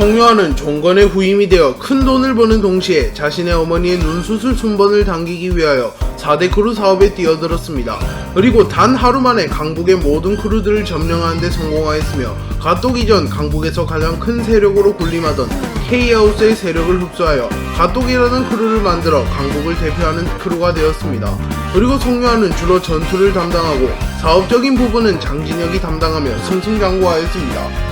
성유아는 종건의 후임이 되어 큰 돈을 버는 동시에 자신의 어머니의 눈수술 순번을 당기기 위하여 4대 크루 사업에 뛰어들었습니다. 그리고 단 하루 만에 강북의 모든 크루들을 점령하는 데 성공하였으며 가똑 이전 강북에서 가장 큰 세력으로 군림하던 K하우스의 세력을 흡수하여 가똑이라는 크루를 만들어 강북을 대표하는 크루가 되었습니다. 그리고 성유아는 주로 전투를 담당하고 사업적인 부분은 장진혁이 담당하며 승승장구하였습니다.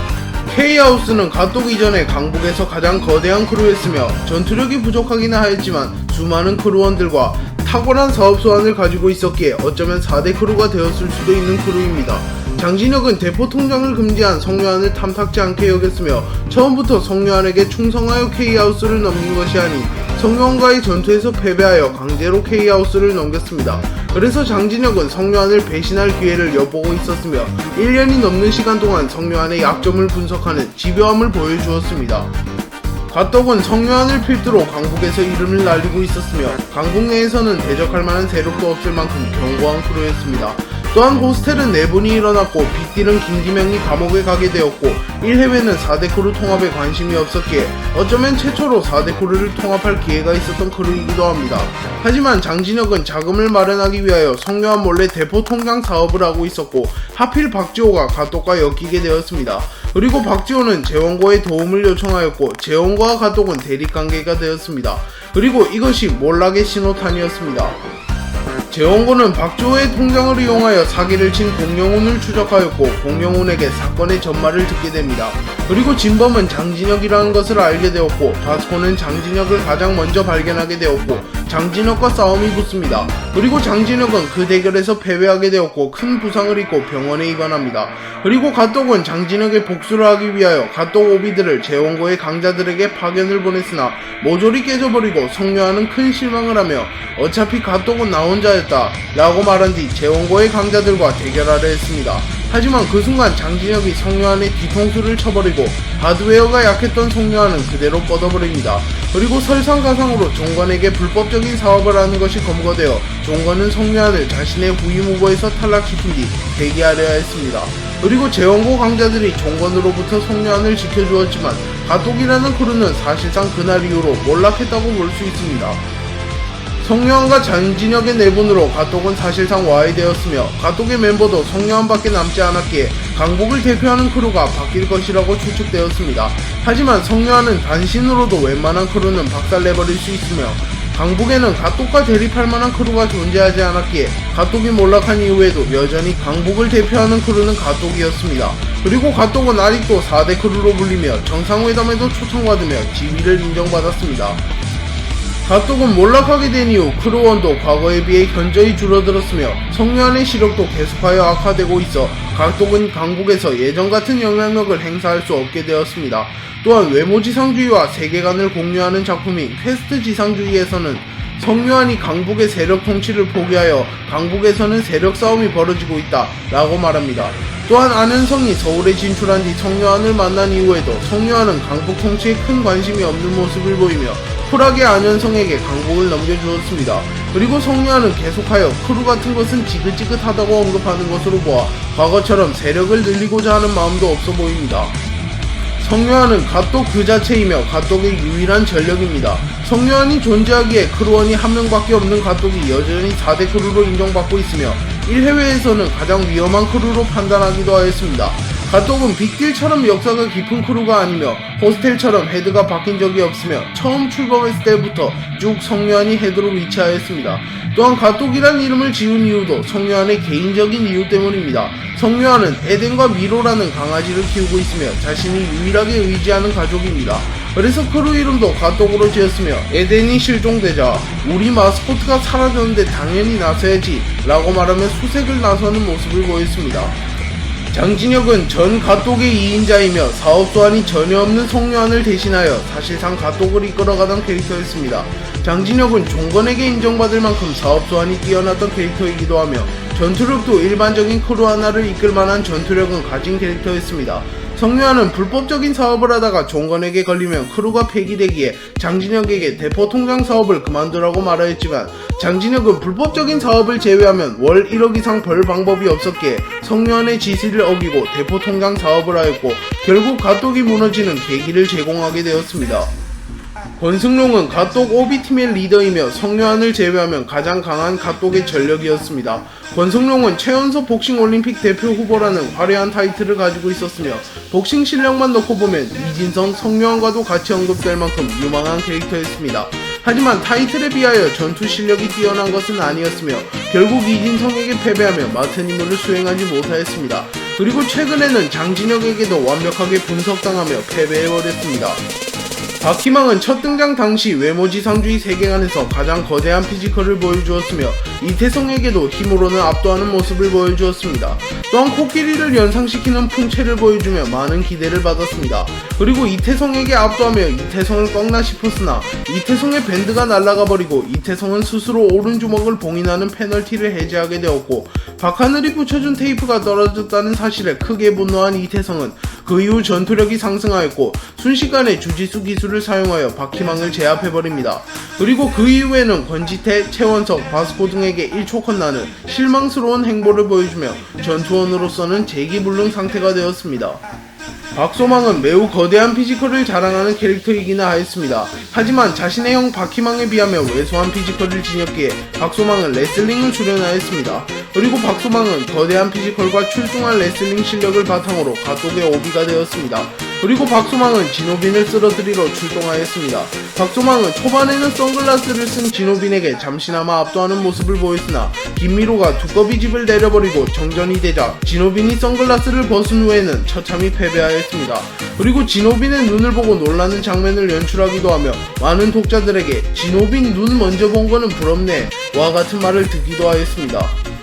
K하우스는 가똑 이전에 강북에서 가장 거대한 크루였으며 전투력이 부족하기는 하였지만 수많은 크루원들과 탁월한 사업 소환을 가지고 있었기에 어쩌면 4대 크루가 되었을 수도 있는 크루입니다. 장진혁은 대포 통장을 금지한 성유한을 탐탁지 않게 여겼으며 처음부터 성유한에게 충성하여 K하우스를 넘긴 것이 아닌 성유한과의 전투에서 패배하여 강제로 K하우스를 넘겼습니다. 그래서 장진혁은 성유한을 배신할 기회를 엿보고 있었으며 1년이 넘는 시간 동안 성유한의 약점을 분석하는 집요함을 보여주었습니다. 가떡은 성유한을 필두로 강북에서 이름을 날리고 있었으며 강북 내에서는 대적할 만한 세력도 없을 만큼 견고한 크루였습니다. 또한 호스텔은 내분이 일어났고 빅딜은 김기명이 감옥에 가게 되었고 1해외는 4대 크루 통합에 관심이 없었기에 어쩌면 최초로 4대 크루를 통합할 기회가 있었던 크루이기도 합니다. 하지만 장진혁은 자금을 마련하기 위하여 성유한 몰래 대포 통장 사업을 하고 있었고 하필 박지호가 가똑과 엮이게 되었습니다. 그리고 박지호는 재원고의 도움을 요청하였고 재원고와 가똑은 대립관계가 되었습니다. 그리고 이것이 몰락의 신호탄이었습니다. 재원고는 박주호의 통장을 이용하여 사기를 친 공영훈을 추적하였고 공영훈에게 사건의 전말을 듣게 됩니다. 그리고 진범은 장진혁이라는 것을 알게 되었고 바스코는 장진혁을 가장 먼저 발견하게 되었고 장진혁과 싸움이 붙습니다. 그리고 장진혁은 그 대결에서 패배하게 되었고 큰 부상을 입고 병원에 입원합니다. 그리고 가똑은 장진혁의 복수를 하기 위하여 가똑 오비들을 재원고의 강자들에게 파견을 보냈으나 모조리 깨져버리고 성녀하는 큰 실망을 하며 어차피 가똑은 나 혼자였다 라고 말한 뒤 재원고의 강자들과 대결하려 했습니다. 하지만 그 순간 장진혁이 성녀한의 뒤통수를 쳐버리고 하드웨어가 약했던 성녀한은 그대로 뻗어버립니다. 그리고 설상가상으로 종관에게 불법적인 사업을 하는 것이 검거되어 종관은 성녀한을 자신의 후임 후보에서 탈락시킨 뒤 대기하려 했습니다. 그리고 재원고 강자들이 종관으로부터 성녀한을 지켜주었지만 가똑이라는 크루는 사실상 그날 이후로 몰락했다고 볼 수 있습니다. 성유한과 장진혁의 내분으로 가똑은 사실상 와해되었으며 가똑의 멤버도 성유한밖에 남지 않았기에 강북을 대표하는 크루가 바뀔 것이라고 추측되었습니다. 하지만 성유한은 단신으로도 웬만한 크루는 박살내버릴 수 있으며 강북에는 가똑과 대립할 만한 크루가 존재하지 않았기에 가똑이 몰락한 이후에도 여전히 강북을 대표하는 크루는 가똑이었습니다. 그리고 가똑은 아직도 4대 크루로 불리며 정상회담에도 초청받으며 지위를 인정받았습니다. 가똑은 몰락하게 된 이후 크루원도 과거에 비해 현저히 줄어들었으며 성유한의 시력도 계속하여 악화되고 있어 가똑은 강북에서 예전 같은 영향력을 행사할 수 없게 되었습니다. 또한 외모지상주의와 세계관을 공유하는 작품인 퀘스트 지상주의에서는 성유한이 강북의 세력 통치를 포기하여 강북에서는 세력 싸움이 벌어지고 있다 라고 말합니다. 또한 안현성이 서울에 진출한 뒤 성유한을 만난 이후에도 성유한은 강북 통치에 큰 관심이 없는 모습을 보이며 쿨하게 안현성에게 강북을 넘겨주었습니다. 그리고 성유한은 계속하여 크루 같은 것은 지긋지긋하다고 언급하는 것으로 보아 과거처럼 세력을 늘리고자 하는 마음도 없어 보입니다. 성유한은 가똑 그 자체이며 가똑의 유일한 전력입니다. 성유한이 존재하기에 크루원이 한 명밖에 없는 가똑이 여전히 4대 크루로 인정받고 있으며 1해외에서는 가장 위험한 크루로 판단하기도 하였습니다. 가똑은 빅딜처럼 역사가 깊은 크루가 아니며 호스텔처럼 헤드가 바뀐 적이 없으며 처음 출범했을 때부터 쭉 성유한이 헤드로 위치하였습니다. 또한 가똑이란 이름을 지은 이유도 성유한의 개인적인 이유 때문입니다. 성유한은 에덴과 미로라는 강아지를 키우고 있으며 자신이 유일하게 의지하는 가족입니다. 그래서 크루 이름도 가똑으로 지었으며 에덴이 실종되자 우리 마스코트가 사라졌는데 당연히 나서야지 라고 말하며 수색을 나서는 모습을 보였습니다. 장진혁은 전 가똑의 2인자이며 사업 소환이 전혀 없는 송유한을 대신하여 사실상 가똑을 이끌어가던 캐릭터였습니다. 장진혁은 종건에게 인정받을 만큼 사업 소환이 뛰어났던 캐릭터이기도 하며 전투력도 일반적인 크루 하나를 이끌 만한 전투력은 가진 캐릭터였습니다. 성유아는 불법적인 사업을 하다가 종건에게 걸리면 크루가 폐기되기에 장진혁에게 대포 통장 사업을 그만두라고 말하였지만 장진혁은 불법적인 사업을 제외하면 월 1억 이상 벌 방법이 없었기에 성유한의 지시를 어기고 대포 통장 사업을 하였고 결국 가똑이 무너지는 계기를 제공하게 되었습니다. 권승룡은 가똑 오비팀의 리더이며 성유한을 제외하면 가장 강한 가똑의 전력이었습니다. 권승룡은 최연소 복싱 올림픽 대표 후보라는 화려한 타이틀을 가지고 있었으며 복싱 실력만 놓고 보면 이진성, 성유한과도 같이 언급될 만큼 유망한 캐릭터였습니다. 하지만 타이틀에 비하여 전투 실력이 뛰어난 것은 아니었으며 결국 이진성에게 패배하며 맡은 임무를 수행하지 못하였습니다. 그리고 최근에는 장진혁에게도 완벽하게 분석당하며 패배해버렸습니다. 박희망은 첫 등장 당시 외모지상주의 세계관에서 가장 거대한 피지컬을 보여주었으며 이태성에게도 힘으로는 압도하는 모습을 보여주었습니다. 또한 코끼리를 연상시키는 풍채를 보여주며 많은 기대를 받았습니다. 그리고 이태성에게 압도하며 이태성을 꺾나 싶었으나 이태성의 밴드가 날아가 버리고 이태성은 스스로 오른주먹을 봉인하는 페널티를 해제하게 되었고 박하늘이 붙여준 테이프가 떨어졌다는 사실에 크게 분노한 이태성은 그 이후 전투력이 상승하였고 순식간에 주짓수 기술을 사용하여 박희망을 제압해버립니다. 그리고 그 이후에는 권지태, 최원석, 바스코 등에게 1초 컷 나는 실망스러운 행보를 보여주며 전투원으로서는 재기불능 상태가 되었습니다. 박소망은 매우 거대한 피지컬을 자랑하는 캐릭터이기는 하였습니다. 하지만 자신의 형 박희망에 비하면 왜소한 피지컬을 지녔기에 박소망은 레슬링을 출연하였습니다. 그리고 박소망은 거대한 피지컬과 출중한 레슬링 실력을 바탕으로 가독의 오비가 되었습니다. 그리고 박소망은 진호빈을 쓰러뜨리러 출동하였습니다. 박소망은 초반에는 선글라스를 쓴 진호빈에게 잠시나마 압도하는 모습을 보였으나 김미로가 두꺼비 집을 내려버리고 정전이 되자 진호빈이 선글라스를 벗은 후에는 처참히 패배하였습니다. 그리고 진호빈의 눈을 보고 놀라는 장면을 연출하기도 하며 많은 독자들에게 진호빈 눈 먼저 본 거는 부럽네 와 같은 말을 듣기도 하였습니다.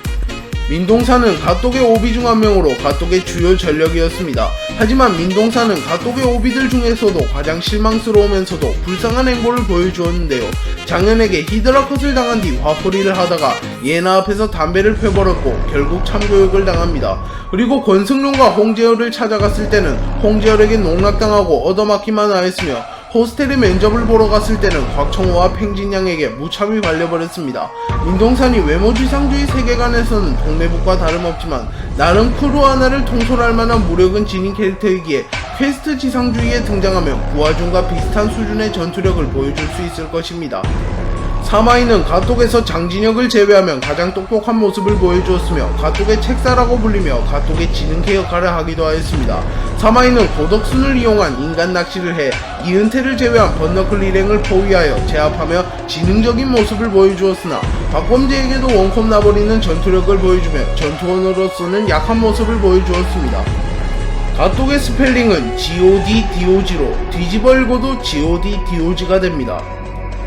민동사는 가똑의 오비 중 한 명으로 가똑의 주요 전력이었습니다. 하지만 민동사는 가똑의 오비들 중에서도 가장 실망스러우면서도 불쌍한 행보를 보여주었는데요. 장현에게 히드라 컷을 당한 뒤 화풀이를 하다가 예나 앞에서 담배를 펴버렸고 결국 참교육을 당합니다. 그리고 권승룡과 홍재열을 찾아갔을 때는 홍재열에게 농락당하고 얻어맞기만 하였으며 호스텔에 면접을 보러 갔을 때는 곽청호와 팽진양에게 무참히 발려버렸습니다. 민동산이 외모지상주의 세계관에서는 동네북과 다름없지만 나름 크루 하나를 통솔할 만한 무력은 지닌 캐릭터이기에 퀘스트 지상주의에 등장하면 구아준과 비슷한 수준의 전투력을 보여줄 수 있을 것입니다. 사마이는 가톡에서 장진혁을 제외하면 가장 똑똑한 모습을 보여주었으며 가톡의 책사라고 불리며 가톡의 지능캐 역할을 하기도 하였습니다. 사마이는 고덕순을 이용한 인간 낚시를 해 이은태를 제외한 번너클 일행을 포위하여 제압하며 지능적인 모습을 보여주었으나 박범재에게도 원컵 나버리는 전투력을 보여주며 전투원으로서는 약한 모습을 보여주었습니다. 가톡의 스펠링은 GOD-DOG로 뒤집어 읽어도 GOD-DOG가 됩니다.